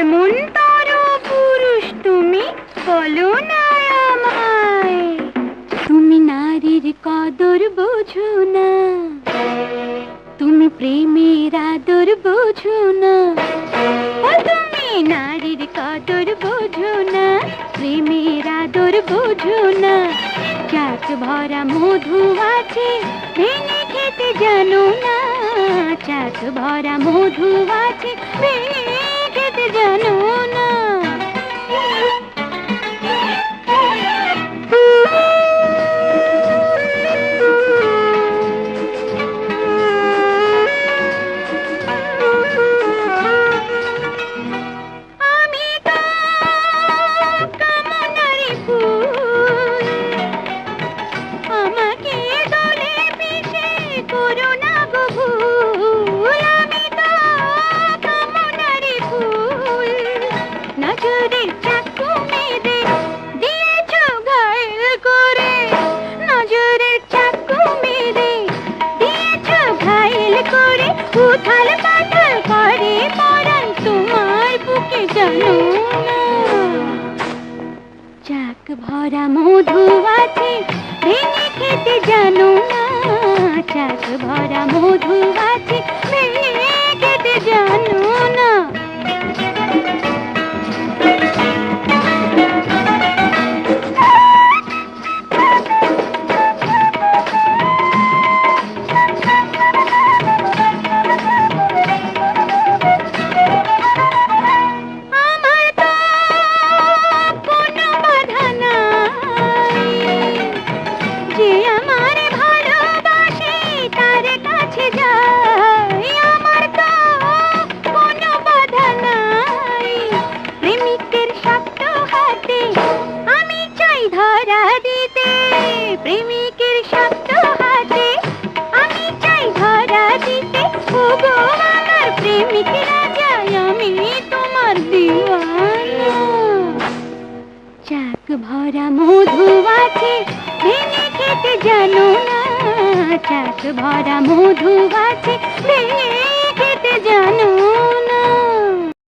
কেমন তর পুরুষ তুমি বলো না আমায়। তুমি নারীর কদর বোঝো না। তুমি প্রেমের আদর বোঝো না। তুমি নারীর কদর বোঝো না প্রেমের আদর বোঝো না। চাষ ভরা মধু আছে ভেঙে খেতে জানো না। চাষ ভরা মধু আছে ভেঙে খেতে করে, উথাল পাথাল করে, পরাণ তোমার বুকে জানো চাক ভরা মধু আছে, ভেঙে খেতে জানো না। চাক ভরা মধু আছে ধরা প্রেমিকের শক্ত হাতে। আমি চাই ধরা ওগো আমার প্রেমিক রাজা আমি তোমার দিওয়ানা। চাক ভরা মধু আছে, ভেঙে খেতে জানো না। চাক ভরা মধু আছে, ভেঙে খেতে জানো